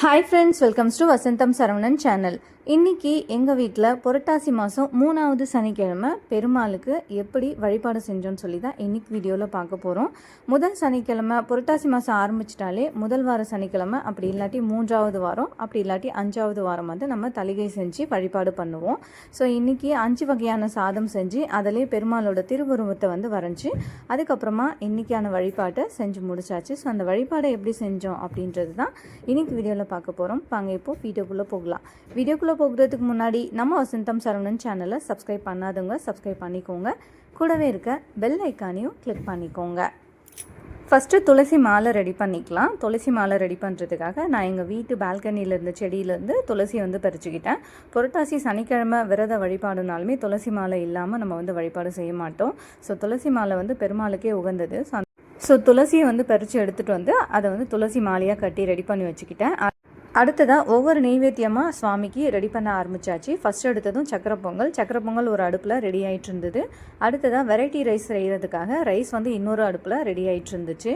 Hi friends welcomes to Vasantham Saravanan channel இன்னைக்கு எங்கள் வீட்டில் புரட்டாசி மாதம் மூணாவது சனிக்கிழமை பெருமாளுக்கு எப்படி வழிபாடு செஞ்சோன்னு சொல்லி தான் இன்றைக்கி வீடியோவில் பார்க்க போகிறோம் முதல் சனிக்கிழமை புரட்டாசி மாதம் ஆரம்பிச்சிட்டாலே முதல் வார சனிக்கிழமை அப்படி இல்லாட்டி மூன்றாவது வாரம் அப்படி இல்லாட்டி அஞ்சாவது வாரம் வந்து நம்ம தலிகை செஞ்சு வழிபாடு பண்ணுவோம். ஸோ இன்றைக்கி அஞ்சு வகையான சாதம் செஞ்சு அதிலே பெருமாளோட திருவுருவத்தை வந்து வரைஞ்சி அதுக்கப்புறமா இன்றைக்கியான வழிபாட்டை செஞ்சு முடிச்சாச்சு. ஸோ அந்த வழிபாடை எப்படி செஞ்சோம் அப்படின்றது தான் இன்றைக்கி வீடியோவில் பார்க்க போகிறோம் பாங்க இப்போது வீடியோக்குள்ளே போகலாம். வீடியோக்குள்ளே போகிறதுக்கு முன்னாடி நம்ம வசந்தம் சரவணன் சேனலை சப்ஸ்கிரைப் பண்ணாதவங்க சப்ஸ்கிரைப் பண்ணிக்கோங்க. கூடவே இருக்க பெல் ஐக்கானையும் கிளிக் பண்ணிக்கோங்க. ஃபஸ்ட்டு துளசி மாலை ரெடி பண்ணிக்கலாம். துளசி மாலை ரெடி பண்ணுறதுக்காக நான் எங்கள் வீட்டு பால்கனியில் இருந்த செடியிலேருந்து துளசி வந்து பறிச்சுக்கிட்டேன். புரட்டாசி சனிக்கிழமை விரத வழிபாடுனாலுமே துளசி மாலை இல்லாமல் நம்ம வந்து வழிபாடு செய்ய மாட்டோம். ஸோ துளசி மாலை வந்து பெருமாளுக்கே உகந்தது. ஸோ ஸோ துளசியை வந்து பறித்து எடுத்துகிட்டு வந்து அதை வந்து துளசி மாலையாக கட்டி ரெடி பண்ணி வச்சுக்கிட்டேன். அடுத்ததாக ஒவ்வொரு நெய்வேத்தியமாக சுவாமிக்கு ரெடி பண்ண ஆரம்பிச்சாச்சு. ஃபஸ்ட் எடுத்ததும் சக்கரை பொங்கல். சக்கரை பொங்கல் ஒரு அடுப்பில் ரெடி ஆகிட்டு இருந்தது அடுத்ததாக வெரைட்டி ரைஸ் செய்கிறதுக்காக ரைஸ் வந்து இன்னொரு அடுப்பில் ரெடி ஆகிட்டு இருந்துச்சு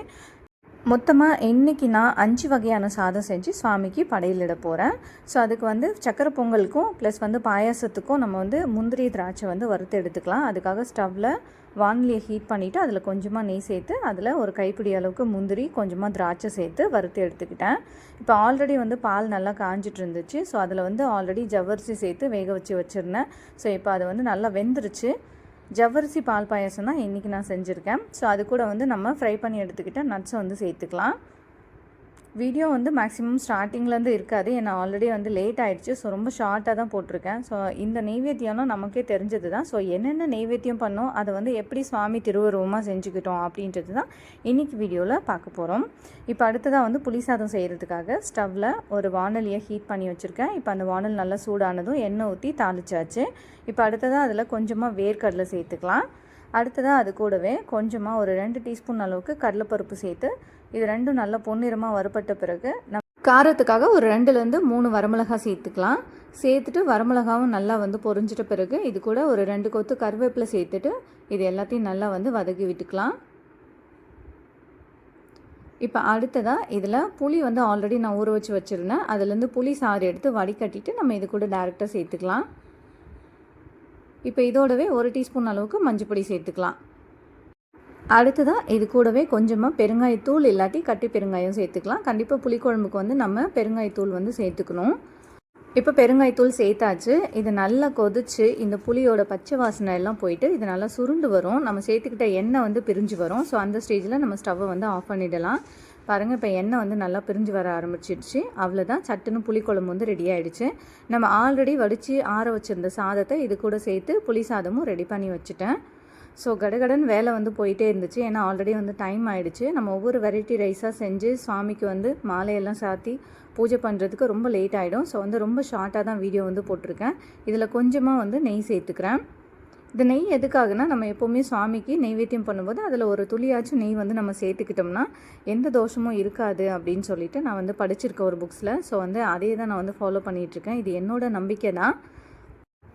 மொத்தமாக இன்றைக்கி நான் அஞ்சு வகையான சாதம் செஞ்சு சுவாமிக்கு படையிலிட போகிறேன் ஸோ அதுக்கு வந்து சக்கரை பொங்கலுக்கும் ப்ளஸ் வந்து பாயாசத்துக்கும் நம்ம வந்து முந்திரி திராட்சை வந்து வறுத்து எடுத்துக்கலாம். அதுக்காக ஸ்டவ்வில் வானிலையை ஹீட் பண்ணிவிட்டு அதில் கொஞ்சமாக நெய் சேர்த்து அதில் ஒரு கைப்பிடி அளவுக்கு முந்திரி கொஞ்சமாக திராட்சை சேர்த்து வறுத்து எடுத்துக்கிட்டேன். இப்போ ஆல்ரெடி வந்து பால் நல்லா காஞ்சிட்டு இருந்துச்சு ஸோ அதில் வந்து ஆல்ரெடி ஜவ்வரிசி சேர்த்து வேக வச்சு வச்சுருந்தேன். ஸோ இப்போ அது வந்து நல்லா வெந்துருச்சு. ஜவ்வரிசி பால் பாயசம் தான் இன்றைக்கி நான் செஞ்சுருக்கேன். ஸோ அது கூட வந்து நம்ம ஃப்ரை பண்ணி எடுத்துக்கிட்ட நட்ஸை வந்து சேர்த்துக்கலாம். வீடியோ வந்து மேக்ஸிமம் ஸ்டார்டிங்லேருந்து இருக்காது. ஏன்னா ஆல்ரெடி வந்து லேட் ஆகிடுச்சு ஸோ ரொம்ப ஷார்ட்டாக தான் போட்டிருக்கேன். ஸோ இந்த நெய்வேத்தியம்னா நமக்கே தெரிஞ்சது தான். ஸோ என்னென்ன நெய்வேத்தியம் பண்ணோம் அதை வந்து எப்படி சுவாமி திருவுருவமாக செஞ்சுக்கிட்டோம் அப்படின்றது தான் இன்றைக்கி வீடியோவில் பார்க்க போகிறோம் இப்போ அடுத்ததாக வந்து புளி சாதம் செய்கிறதுக்காக ஸ்டவ்வில் ஒரு வானலியை ஹீட் பண்ணி வச்சுருக்கேன். இப்போ அந்த வானல் நல்லா சூடானதும் எண்ணெய் ஊற்றி தாளிச்சாச்சு. இப்போ அடுத்ததாக அதில் கொஞ்சமாக வேர்க்கடலை சேர்த்துக்கலாம். அடுத்ததாக அது கூடவே கொஞ்சமாக ஒரு ரெண்டு டீஸ்பூன் அளவுக்கு கடலைப்பருப்பு சேர்த்து இது ரெண்டும் நல்லா பொன்னிறமாக வறுபட்ட பிறகு நம் காரத்துக்காக ஒரு ரெண்டுலேருந்து மூணு வரமிளகாய் சேர்த்துக்கலாம். சேர்த்துட்டு வரமிளகாவும் நல்லா வந்து பொரிஞ்சிட்ட பிறகு இது கூட ஒரு ரெண்டு கொத்து கருவேப்பிலை சேர்த்துட்டு இது எல்லாத்தையும் நல்லா வந்து வதக்கி விட்டுக்கலாம். இப்போ அடுத்ததாக இதில் புளி வந்து ஆல்ரெடி நான் ஊற வச்சு வச்சுருந்தேன். அதுலேருந்து புளி சாறு எடுத்து வடிகட்டிட்டு நம்ம இது கூட டேரெக்டாக சேர்த்துக்கலாம். இப்போ இதோடவே ஒரு டீஸ்பூன் அளவுக்கு மஞ்சப்பொடி சேர்த்துக்கலாம். அடுத்ததாக இது கூடவே கொஞ்சமாக பெருங்காயத்தூள் இல்லாட்டி கட்டி பெருங்காயம் சேர்த்துக்கலாம். கண்டிப்பாக புளிக்குழம்புக்கு வந்து நம்ம பெருங்காயத்தூள் வந்து சேர்த்துக்கணும். இப்போ பெருங்காயத்தூள் சேர்த்தாச்சு. இது நல்லா கொதிச்சு இந்த புளியோட பச்சை வாசனை எல்லாம் போயிட்டு இது நல்லா சுருண்டு வரும். நம்ம சேர்த்துக்கிட்ட எண்ணெய் வந்து பிரிஞ்சு வரும். ஸோ அந்த ஸ்டேஜில் நம்ம ஸ்டவ்வை வந்து ஆஃப் பண்ணிடலாம். பாருங்கள் இப்போ எண்ணெய் வந்து நல்லா பிரிஞ்சு வர ஆரம்பிச்சிடுச்சு. அவ்வளோதான் சட்டுன்னு புளிக்குழம்பு வந்து ரெடி ஆகிடுச்சு நம்ம ஆல்ரெடி வடித்து ஆற வச்சிருந்த சாதத்தை இது கூட சேர்த்து புளி சாதமும் ரெடி பண்ணி வச்சுட்டேன். ஸோ கடகடன் வேலை வந்து போயிட்டே இருந்துச்சு. ஏன்னா ஆல்ரெடி வந்து டைம் ஆகிடுச்சு நம்ம ஒவ்வொரு வெரைட்டி ரைஸாக செஞ்சு சுவாமிக்கு வந்து மாலையெல்லாம் சாத்தி பூஜை பண்ணுறதுக்கு ரொம்ப லேட் ஆகிடும் ஸோ வந்து ரொம்ப ஷார்ட்டாக தான் வீடியோ வந்து போட்டிருக்கேன். இதில் கொஞ்சமாக வந்து நெய் சேர்த்துக்கிறேன். இந்த நெய் எதுக்காகனா நம்ம எப்போவுமே சுவாமிக்கு நெய்வேத்தியம் பண்ணும்போது அதில் ஒரு துளியாச்சும் நெய் வந்து நம்ம சேர்த்துக்கிட்டோம்னா எந்த தோஷமும் இருக்காது அப்படின்னு சொல்லிட்டு நான் வந்து படிச்சிருக்கேன் ஒரு புக்ஸில் ஸோ வந்து அதே தான் நான் வந்து ஃபாலோ பண்ணிகிட்ருக்கேன் இது என்னோட நம்பிக்கை தான்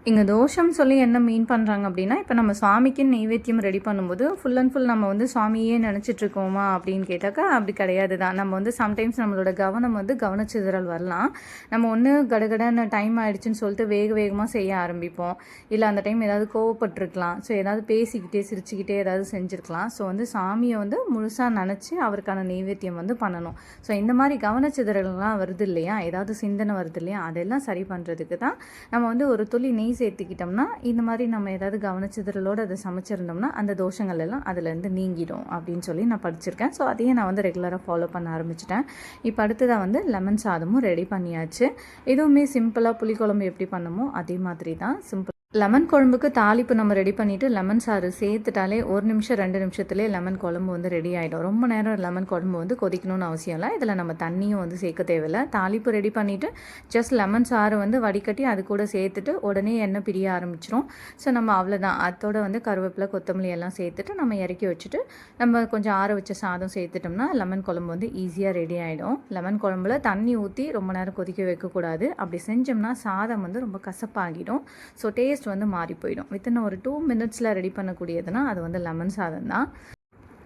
இங்கே தோஷம் சொல்லி என்ன மீன் பண்ணுறாங்க அப்படின்னா இப்போ நம்ம சுவாமிக்கு நெய்வேத்தியம் ரெடி பண்ணும்போது ஃபுல் அண்ட் ஃபுல் நம்ம வந்து சுவாமியே நினச்சிட்ருக்கோமா அப்படின்னு கேட்டாக்கா அப்படி கிடையாது தான் நம்ம வந்து சம்டைம்ஸ் நம்மளோட கவனம் வந்து கவனச்சிதறல் வரலாம். நம்ம ஒன்று கடகடன்னு டைம் ஆயிடுச்சுன்னு சொல்லிட்டு வேக வேகமாக செய்ய ஆரம்பிப்போம். இல்லை அந்த டைம் ஏதாவது கோவப்பட்டிருக்கலாம். ஸோ ஏதாவது பேசிக்கிட்டே சிரிச்சுக்கிட்டே ஏதாவது செஞ்சுருக்கலாம். ஸோ வந்து சாமியை வந்து முழுசாக நினச்சி அவருக்கான நெய்வேத்தியம் வந்து பண்ணணும். ஸோ இந்த மாதிரி கவனச்சிதறல்லாம் வருது இல்லையா? ஏதாவது சிந்தனை வருது இல்லையா? அதெல்லாம் சரி பண்ணுறதுக்கு தான் நம்ம வந்து ஒரு துளி நெய் சேர்த்துக்கிட்டோம்னா இந்த மாதிரி நம்ம ஏதாவது கவனச்சிதறலோடு அதை சமைச்சிருந்தோம்னா அந்த தோஷங்கள் எல்லாம் அதுலேருந்து நீங்கிடும் அப்படின்னு சொல்லி நான் படிச்சிருக்கேன். ஸோ அதையே நான் வந்து ரெகுலராக ஃபாலோ பண்ண ஆரம்பிச்சிட்டேன். இப்போ அடுத்ததாக வந்து லெமன் சாதமும் ரெடி பண்ணியாச்சு. இதுவுமே சிம்பிளாக புளிக்குழம்பு எப்படி பண்ணுமோ அதே மாதிரி தான். சிம்பிள் லெமன் குழம்புக்கு தாளிப்பு நம்ம ரெடி பண்ணிவிட்டு லெமன் சாறு சேர்த்துட்டாலே ஒரு நிமிஷம் ரெண்டு நிமிஷத்துலேயே லெமன் குழம்பு வந்து ரெடி ஆகிடும் ரொம்ப நேரம் லெமன் குழம்பு வந்து கொதிக்கணும்னு அவசியம் இல்லை. இதில் நம்ம தண்ணியும் வந்து சேர்க்க தேவையில்லை. தாளிப்பு ரெடி பண்ணிவிட்டு ஜஸ்ட் லெமன் சாறு வந்து வடிகட்டி அது கூட சேர்த்துட்டு உடனே எண்ணெய் பிரிய ஆரம்பிச்சிரும். ஸோ நம்ம அவ்வளோதான் அதோட வந்து கருவேப்பிலை கொத்தமல்லி எல்லாம் சேர்த்துட்டு நம்ம இறக்கி வச்சுட்டு நம்ம கொஞ்சம் ஆற வச்ச சாதம் சேர்த்துட்டோம்னா லெமன் குழம்பு வந்து ஈஸியாக ரெடி ஆகிடும் லெமன் குழம்புல தண்ணி ஊற்றி ரொம்ப நேரம் கொதிக்க வைக்கக்கூடாது. அப்படி செஞ்சோம்னா சாதம் வந்து ரொம்ப கசப்பாகிடும். ஸோ டேஸ்ட் வந்து மாறி போயிடும். வித்தின் ஒரு டூ மினிட்ஸில் ரெடி பண்ணக்கூடியதுன்னா அது வந்து லெமன் சாதம் தான்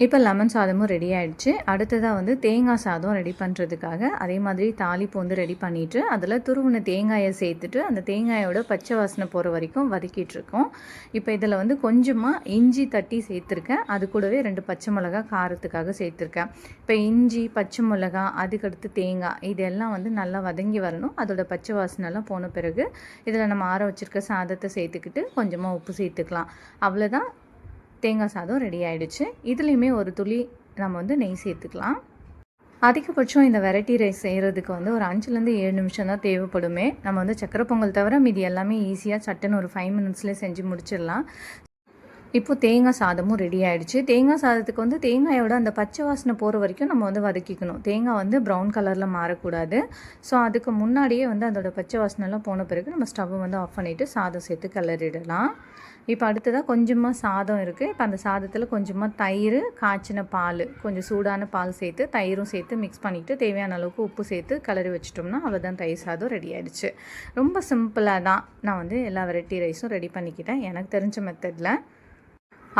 இப்போ லெமன் சாதமும் ரெடி ஆகிடுச்சு அடுத்ததாக வந்து தேங்காய் சாதம் ரெடி பண்ணுறதுக்காக அதே மாதிரி தாளிப்பு வந்து ரெடி பண்ணிவிட்டு அதில் துருவின தேங்காயை சேர்த்துட்டு அந்த தேங்காயோட பச்சை வாசனை போகிற வரைக்கும் வதக்கிட்டுருக்கோம் இப்போ இதில் வந்து கொஞ்சமாக இஞ்சி தட்டி சேர்த்துருக்கேன். அது கூடவே ரெண்டு பச்சை மிளகா காரத்துக்காக சேர்த்துருக்கேன். இப்போ இஞ்சி பச்சை மிளகா அதுக்கடுத்து தேங்காய் இதெல்லாம் வந்து நல்லா வதங்கி வரணும். அதோட பச்சை வாசனைலாம் போன பிறகு இதில் நம்ம ஆற வச்சுருக்க சாதத்தை சேர்த்துக்கிட்டு கொஞ்சமாக உப்பு சேர்த்துக்கலாம். அவ்வளோதான் தேங்காய் சாதம் ரெடி ஆயிடுச்சு. இதுலேயுமே ஒரு துளி நம்ம வந்து நெய் சேர்த்துக்கலாம். அதிகபட்சம் இந்த வெரைட்டி ரைஸ் செய்கிறதுக்கு வந்து ஒரு அஞ்சுலேருந்து ஏழு நிமிஷம் தான் தேவைப்படுமே. நம்ம வந்து சக்கரை பொங்கல் தவிர மீதி எல்லாமே ஈஸியாக சட்டுன்னு ஒரு ஃபைவ் மினிட்ஸ்லேயே செஞ்சு முடிச்சிடலாம். இப்போ தேங்காய் சாதமும் ரெடி ஆயிடுச்சு. தேங்காய் சாதத்துக்கு வந்து தேங்காயோட அந்த பச்சை வாசனை போகிற வரைக்கும் நம்ம வந்து வதக்கிக்கணும். தேங்காய் வந்து ப்ரௌன் கலரில் மாறக்கூடாது. ஸோ அதுக்கு முன்னாடியே வந்து அதோட பச்சை வாசனைலாம் போன பிறகு நம்ம ஸ்டவ்வை வந்து ஆஃப் பண்ணிவிட்டு சாதம் சேர்த்து கிளறிடலாம். இப்போ அடுத்ததாக கொஞ்சமாக சாதம் இருக்குது இப்போ அந்த சாதத்தில் கொஞ்சமாக தயிர் காய்ச்சின பால் கொஞ்சம் சூடான பால் சேர்த்து தயிரும் சேர்த்து மிக்ஸ் பண்ணிவிட்டு தேவையான அளவுக்கு உப்பு சேர்த்து கிளறி வச்சிட்டோம்னா அவ்வளோதான் தயிர் சாதம் ரெடி ஆகிடுச்சு ரொம்ப சிம்பிளாக தான் நான் வந்து எல்லா வெரைட்டி ரைஸும் ரெடி பண்ணிக்கிட்டேன். எனக்கு தெரிஞ்ச மெத்தடில்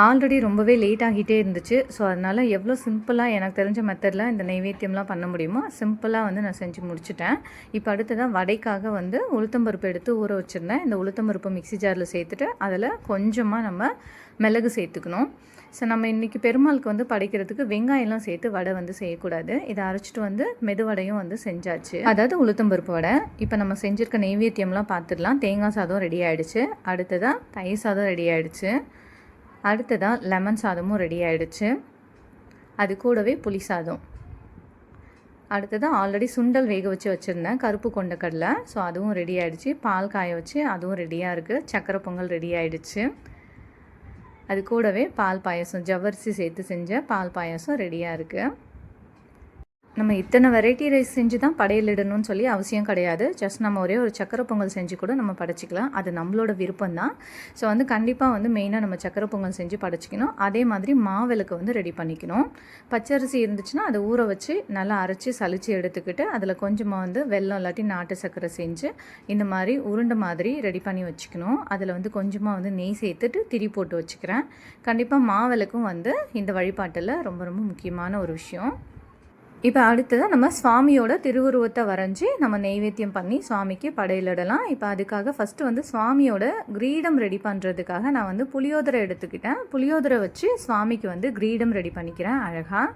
ஆல்ரெடி ரொம்பவே லேட் ஆகிட்டே இருந்துச்சு. ஸோ அதனால் எவ்வளோ சிம்பிளாக எனக்கு தெரிஞ்ச மெத்தடில் இந்த நைவேத்தியம்லாம் பண்ண முடியுமோ சிம்பிளாக வந்து நான் செஞ்சு முடிச்சிட்டேன். இப்போ அடுத்ததாக வடைக்காக வந்து உளுத்தம்பருப்பு எடுத்து ஊற வச்சுருந்தேன். இந்த உளுத்தம்பருப்பு மிக்ஸி ஜாரில் சேர்த்துட்டு அதில் கொஞ்சமாக நம்ம மிளகு சேர்த்துக்கணும். ஸோ நம்ம இன்றைக்கி பெருமாளுக்கு வந்து படைக்கிறதுக்கு வெங்காயம்லாம் சேர்த்து வடை வந்து செய்யக்கூடாது. இதை அரைச்சிட்டு வந்து மெதுவடையும் வந்து செஞ்சாச்சு. அதாவது உளுத்தம்பருப்பு வடை. இப்போ நம்ம செஞ்சுருக்க நெய்வேத்தியம்லாம் பார்த்துடலாம் தேங்காய் சாதம் ரெடி ஆகிடுச்சு அடுத்ததாக தயிர் சாதம் ரெடி ஆகிடுச்சு அடுத்ததாக லெமன் சாதமும் ரெடி ஆகிடுச்சு அது கூடவே புளி சாதம். அடுத்ததாக ஆல்ரெடி சுண்டல் வேக வச்சு வச்சுருந்தேன். கருப்பு கொண்ட கடலை. ஸோ அதுவும் ரெடி ஆகிடுச்சு பால் காய வச்சு அதுவும் ரெடியாக இருக்குது சக்கரை பொங்கல் ரெடி ஆகிடுச்சு அது கூடவே பால் பாயசம் ஜவ்வரிசி சேர்த்து செஞ்ச பால் பாயசம் ரெடியாக இருக்குது நம்ம இத்தனை வெரைட்டி ரைஸ் செஞ்சு தான் படையலிடணும்னு சொல்லி அவசியம் கிடையாது. ஜஸ்ட் நம்ம ஒரே ஒரு சக்கரை பொங்கல் செஞ்சு கூட நம்ம படைச்சிக்கலாம். அது நம்மளோட விருப்பம் தான். ஸோ வந்து கண்டிப்பாக வந்து மெயினாக நம்ம சக்கரை பொங்கல் செஞ்சு படைச்சிக்கணும். அதே மாதிரி மாவிளக்கு வந்து ரெடி பண்ணிக்கணும். பச்சரிசி இருந்துச்சுன்னா அதை ஊற வச்சு நல்லா அரைச்சி சளிச்சு எடுத்துக்கிட்டு அதில் கொஞ்சமாக வந்து வெள்ளம் இல்லாட்டி நாட்டு சக்கரை செஞ்சு இந்த மாதிரி உருண்டை மாதிரி ரெடி பண்ணி வச்சுக்கணும். அதில் வந்து கொஞ்சமாக வந்து நெய் சேர்த்துட்டு திரி போட்டு வச்சுக்கிறேன். கண்டிப்பாக மாவிளக்கும் வந்து இந்த வழிபாட்டில் ரொம்ப ரொம்ப முக்கியமான ஒரு விஷயம். இப்போ அடுத்ததாக நம்ம சுவாமியோட திருவுருவத்தை வரைஞ்சி நம்ம நெய்வேத்தியம் பண்ணி சுவாமிக்கு படையிலிடலாம். இப்போ அதுக்காக ஃபஸ்ட்டு வந்து சுவாமியோட கிரீடம் ரெடி பண்ணுறதுக்காக நான் வந்து புளியோதரை எடுத்துக்கிட்டேன். புளியோதரை வச்சு சுவாமிக்கு வந்து கிரீடம் ரெடி பண்ணிக்கிறேன் அழகாக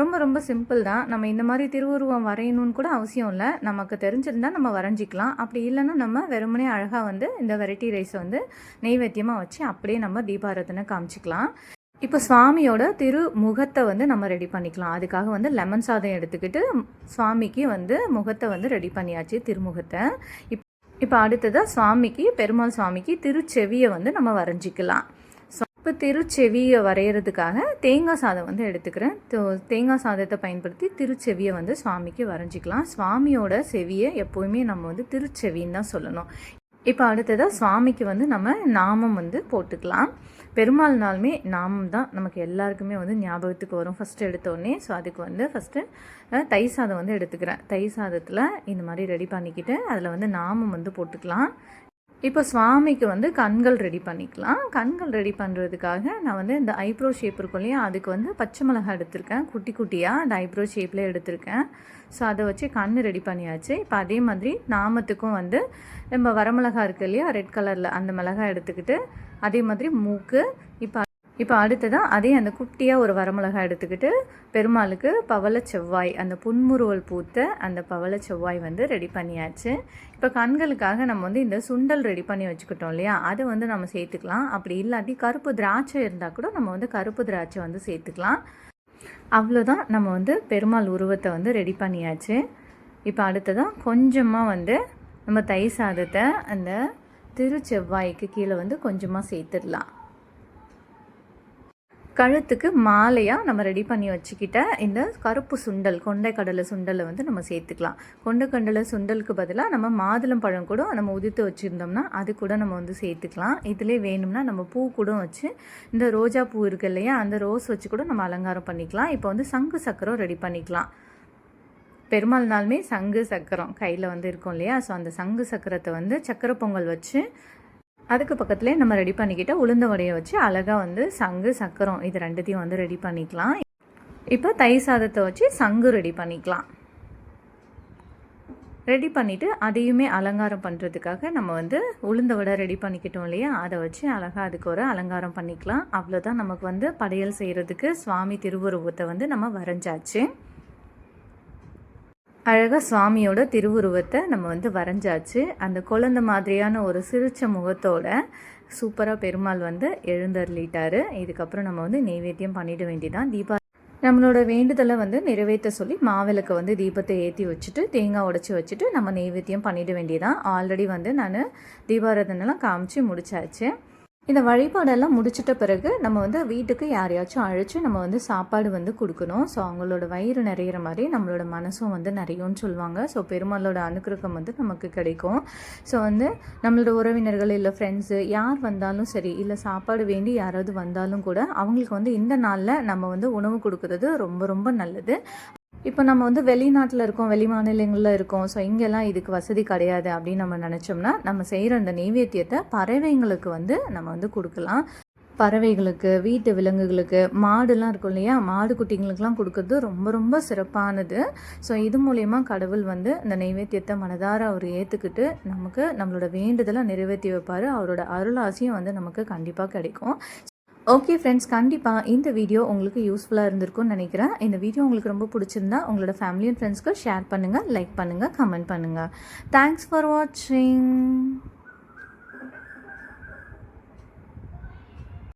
ரொம்ப ரொம்ப சிம்பிள் தான். நம்ம இந்த மாதிரி திருவுருவம் வரையணும்னு கூட அவசியம் இல்லை. நமக்கு தெரிஞ்சிருந்தால் நம்ம வரைஞ்சிக்கலாம். அப்படி இல்லைன்னா நம்ம வெறுமனே அழகாக வந்து இந்த வெரைட்டி ரைஸை வந்து நெய்வேத்தியமாக வச்சு அப்படியே நம்ம தீபாரத்தனை காமிச்சிக்கலாம். இப்போ சுவாமியோட திரு முகத்தை வந்து நம்ம ரெடி பண்ணிக்கலாம். அதுக்காக வந்து லெமன் சாதம் எடுத்துக்கிட்டு சுவாமிக்கு வந்து முகத்தை வந்து ரெடி பண்ணியாச்சு திருமுகத்தை. இப் இப்போ அடுத்ததாக சுவாமிக்கு பெருமாள் சுவாமிக்கு திருச்செவியை வந்து நம்ம வரைஞ்சிக்கலாம். இப்போ திருச்செவியை வரைகிறதுக்காக தேங்காய் சாதம் வந்து எடுத்துக்கிறேன். தேங்காய் சாதத்தை பயன்படுத்தி திருச்செவியை வந்து சுவாமிக்கு வரைஞ்சிக்கலாம். சுவாமியோட செவியை எப்போவுமே நம்ம வந்து திருச்செவின்னு தான் சொல்லணும். இப்போ அடுத்ததாக சுவாமிக்கு வந்து நம்ம நாமம் வந்து போட்டுக்கலாம். பெருமாள் நாளுமே நாமம் தான் நமக்கு எல்லாருக்குமே வந்து ஞாபகத்துக்கு வரும். ஃபஸ்ட்டு எடுத்தோடனே ஸோ அதுக்கு வந்து ஃபஸ்ட்டு தை சாதம் வந்து எடுத்துக்கிறேன். தை சாதத்தில் இந்த மாதிரி ரெடி பண்ணிக்கிட்டு அதில் வந்து நாமம் வந்து போட்டுக்கலாம். இப்போ சுவாமிக்கு வந்து கண்கள் ரெடி பண்ணிக்கலாம். கண்கள் ரெடி பண்ணுறதுக்காக நான் வந்து இந்த ஐப்ரோ ஷேப் இருக்கும் இல்லையா அதுக்கு வந்து பச்சை மிளகாய் எடுத்திருக்கேன். குட்டி குட்டியாக அந்த ஐப்ரோ ஷேப்பில் எடுத்திருக்கேன். ஸோ அதை வச்சு கண் ரெடி பண்ணியாச்சு. இப்போ அதே மாதிரி நாமத்துக்கும் வந்து நம்ம வரமிளகா இருக்குது இல்லையா? ரெட் கலரில் அந்த மிளகாய் எடுத்துக்கிட்டு அதே மாதிரி மூக்கு இப்போ இப்போ அடுத்ததாக அதே அந்த குட்டியாக ஒரு வரமிளகாய் எடுத்துக்கிட்டு பெருமாளுக்கு பவள செவ்வாய் அந்த புன்முறுவல் பூத்த அந்த பவள செவ்வாய் வந்து ரெடி பண்ணியாச்சு. இப்போ கண்களுக்காக நம்ம வந்து இந்த சுண்டல் ரெடி பண்ணி வச்சுக்கிட்டோம் இல்லையா? அதை வந்து நம்ம சேர்த்துக்கலாம். அப்படி இல்லாட்டி கருப்பு திராட்சை இருந்தால் கூட நம்ம வந்து கருப்பு திராட்சை வந்து சேர்த்துக்கலாம். அவ்வளோதான் நம்ம வந்து பெருமாள் உருவத்தை வந்து ரெடி பண்ணியாச்சு. இப்போ அடுத்ததாக கொஞ்சமாக வந்து நம்ம தை சாதத்தை அந்த திருச்செவ்வாய்க்கு கீழே வந்து கொஞ்சமாக சேர்த்துடலாம். கழுத்துக்கு மாலையாக நம்ம ரெடி பண்ணி வச்சுக்கிட்ட இந்த கருப்பு சுண்டல் கொண்டை கடலை சுண்டலை வந்து நம்ம சேர்த்துக்கலாம். கொண்டை கடலை சுண்டலுக்கு பதிலாக நம்ம மாதுளம் பழம் கூட நம்ம உதித்து வச்சுருந்தோம்னா அது கூட நம்ம வந்து சேர்த்துக்கலாம். இதிலே வேணும்னா நம்ம பூ கூட வச்சு இந்த ரோஜா பூ இருக்கு இல்லையா அந்த ரோஸ் வச்சு கூட நம்ம அலங்காரம் பண்ணிக்கலாம். இப்போ வந்து சங்கு சக்கரம் ரெடி பண்ணிக்கலாம். பெருமாள் நாளுமே சங்கு சக்கரம் கையில் வந்து இருக்கும் இல்லையா? ஸோ அந்த சங்கு சக்கரத்தை வந்து சக்கரை பொங்கல் வச்சு அதுக்கு பக்கத்துலேயே நம்ம ரெடி பண்ணிக்கிட்ட உளுந்த வடையை வச்சு அழகாக வந்து சங்கு சக்கரம் இது ரெண்டுத்தையும் வந்து ரெடி பண்ணிக்கலாம். இப்போ தயிர் சாதத்தை வச்சு சங்கு ரெடி பண்ணிக்கலாம். ரெடி பண்ணிவிட்டு அதையுமே அலங்காரம் பண்ணுறதுக்காக நம்ம வந்து உளுந்த வடை ரெடி பண்ணிக்கிட்டோம் இல்லையா? அதை வச்சு அழகாக அதுக்கு ஒரு அலங்காரம் பண்ணிக்கலாம். அவ்வளோதான் நமக்கு வந்து படையல் செய்கிறதுக்கு சுவாமி திருவுருவத்தை வந்து நம்ம வரைஞ்சாச்சு. அழகாக சுவாமியோட திருவுருவத்தை நம்ம வந்து வரைஞ்சாச்சு. அந்த குழந்தை மாதிரியான ஒரு சிரிச்ச முகத்தோட சூப்பராக பெருமாள் வந்து எழுந்தருளிட்டார். இதுக்கப்புறம் நம்ம வந்து நெய்வேத்தியம் பண்ணிட வேண்டியதான் தீபா நம்மளோட வேண்டுதலை வந்து நிறைவேற்ற சொல்லி மாவிளக்கு வந்து தீபத்தை ஏற்றி வச்சுட்டு தேங்காய் உடச்சி வச்சுட்டு நம்ம நெய்வேத்தியம் பண்ணிட வேண்டியதான் ஆல்ரெடி வந்து நான் தீபாரதனெல்லாம் காமிச்சு முடிச்சாச்சு. இந்த வழிபாடெல்லாம் முடிச்சிட்ட பிறகு நம்ம வந்து வீட்டுக்கு யாரையாச்சும் அழைச்சி நம்ம வந்து சாப்பாடு வந்து கொடுக்கணும். ஸோ அவங்களோட வயிறு நிறையிற மாதிரி நம்மளோட மனசும் வந்து நிறையும்னு சொல்லுவாங்க. ஸோ பெருமாளோட அனுக்கிரகம் வந்து நமக்கு கிடைக்கும். ஸோ வந்து நம்மளோட உறவினர்கள் இல்லை ஃப்ரெண்ட்ஸு யார் வந்தாலும் சரி இல்லை சாப்பாடு வேண்டி யாராவது வந்தாலும் கூட அவங்களுக்கு வந்து இந்த நாளில் நம்ம வந்து உணவு கொடுக்கறது ரொம்ப ரொம்ப நல்லது. இப்போ நம்ம வந்து வெளிநாட்டில் இருக்கோம் வெளி மாநிலங்களில் இருக்கோம். ஸோ இங்கெல்லாம் இதுக்கு வசதி கிடையாது அப்படின்னு நம்ம நினச்சோம்னா நம்ம செய்கிற அந்த நெய்வேத்தியத்தை பறவைங்களுக்கு வந்து நம்ம வந்து கொடுக்கலாம். பறவைகளுக்கு வீட்டு விலங்குகளுக்கு மாடுலாம் இருக்கும் இல்லையா? மாடு குட்டிங்களுக்கெல்லாம் கொடுக்கறது ரொம்ப ரொம்ப சிறப்பானது. ஸோ இது மூலயமா கடவுள் வந்து இந்த நெய்வேத்தியத்தை மனதார அவர் ஏற்றுக்கிட்டு நமக்கு நம்மளோட வேண்டுதலை நிறைவேற்றி வைப்பார். அவரோட அருளாசியும் வந்து நமக்கு கண்டிப்பாக கிடைக்கும். ஓகே ஃப்ரெண்ட்ஸ் கண்டிப்பாக இந்த வீடியோ உங்களுக்கு யூஸ்ஃபுல்லாக இருந்திருக்கும்னு நினைக்கிறேன். இந்த வீடியோ உங்களுக்கு ரொம்ப பிடிச்சிருந்தா உங்களோட ஃபேமிலி அண்ட் ஃப்ரெண்ட்ஸ்க்கு ஷேர் பண்ணுங்கள் லைக் பண்ணுங்கள் கமெண்ட் பண்ணுங்கள் தேங்க்ஸ் ஃபார் வாட்சிங்